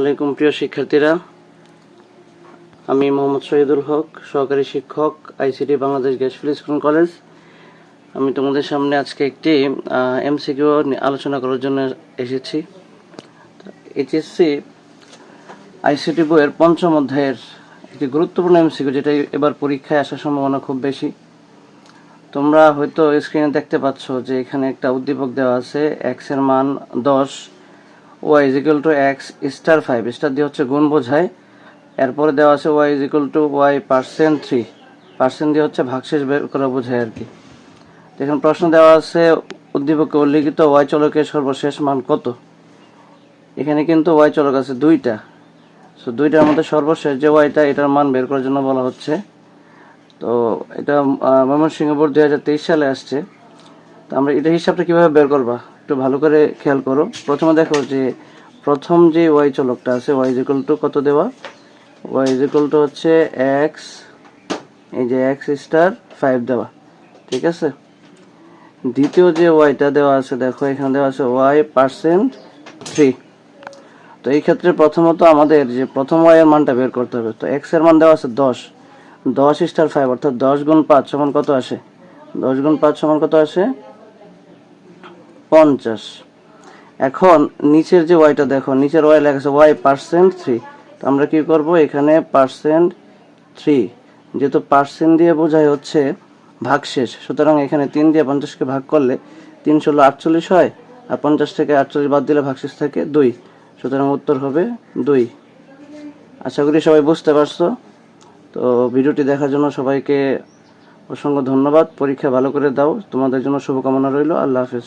আলাইকুম, প্রিয় শিক্ষার্থীরা। আমি মোহাম্মদ শহীদুল হক, সহকারী শিক্ষক, ICT Bangladesh gas field school college. আমি তোমাদের সামনে আজকে একটি এমসিকিউ আলোচনা করার জন্য এসেছি। এইচএসসি আইসিটি বইয়ের পঞ্চম অধ্যায়ের একটি গুরুত্বপূর্ণ এমসিকিউ, যেটা এবার পরীক্ষায় আসার সম্ভাবনা খুব বেশি। তোমরা হয়তো স্ক্রিনে দেখতে পাচ্ছ যে এখানে একটা উদ্দীপক দেওয়া আছে এক্সের মান দশ Y is to X star five star দিয়ে হচ্ছে গুণ বোঝায়। এরপরে দেওয়া আছে Y is to Y percent three percent দিয়ে হচ্ছে ভাগশেষ বের করা বোঝায় আর কি। দেখুন, প্রশ্ন দেওয়া আছে, উদ্দীপকে উল্লিখিত ওয়াই চলকের সর্বশেষ মান কত? এখানে কিন্তু ওয়াই চলক আছে দুইটা। সো দুইটার মধ্যে সর্বশেষ যে ওয়াইটা এটার মান বের করার জন্য বলা হচ্ছে। তো, এটা ময়মনসিংহ বোর্ড দুই হাজার তেইশ সালে আসছে। তো আমরা, এটা হিসাবটা কীভাবে বের করবা? একটু ভালো করে খেয়াল করো। প্রথমে দেখো যে, প্রথম যে ওয়াই চলকটা আছে ওয়াই ইকুয়াল টু কত দেওয়া? ওয়াই ইকুয়াল টু হচ্ছে এক্স এই যে এক্স স্টার ফাইভ দেওয়া, ঠিক আছে? দ্বিতীয় যে ওয়াইটা দেওয়া আছে, দেখো, এখানে দেওয়া আছে ওয়াই পার্সেন্ট থ্রি তো এই ক্ষেত্রে প্রথমত আমাদের যে প্রথম ওয়াই এর মানটা বের করতে হবে। তো এক্সের মান দেওয়া আছে দশ। দশ স্টার ফাইভ অর্থাৎ দশ গুণ পাঁচ সমান কত আসে? দশ গুণ পাঁচ সমান কত আসে? পঞ্চাশ। এখন নিচের যে ওয়াইটা দেখো, নিচের ওয়াই লেখা আছে ওয়াই পার্সেন্ট থ্রি তো আমরা কি করব? এখানে পার্সেন্ট থ্রি যেহেতু পার্সেন্ট দিয়ে বোঝায় হচ্ছে ভাগশেষ, সুতরাং এখানে তিন দিয়ে পঞ্চাশকে ভাগ করলে তিন ষোলো আটচল্লিশ হয়, আর পঞ্চাশ থেকে আটচল্লিশ বাদ দিলে ভাগশেষ থাকে দুই। সুতরাং উত্তর হবে দুই। আশা করি সবাই বুঝতে পারছ। তো ভিডিওটি দেখার জন্য সবাইকে অসংখ্য ধন্যবাদ। পরীক্ষা ভালো করে দাও। তোমাদের জন্য শুভকামনা রইল। আল্লাহ হাফেজ।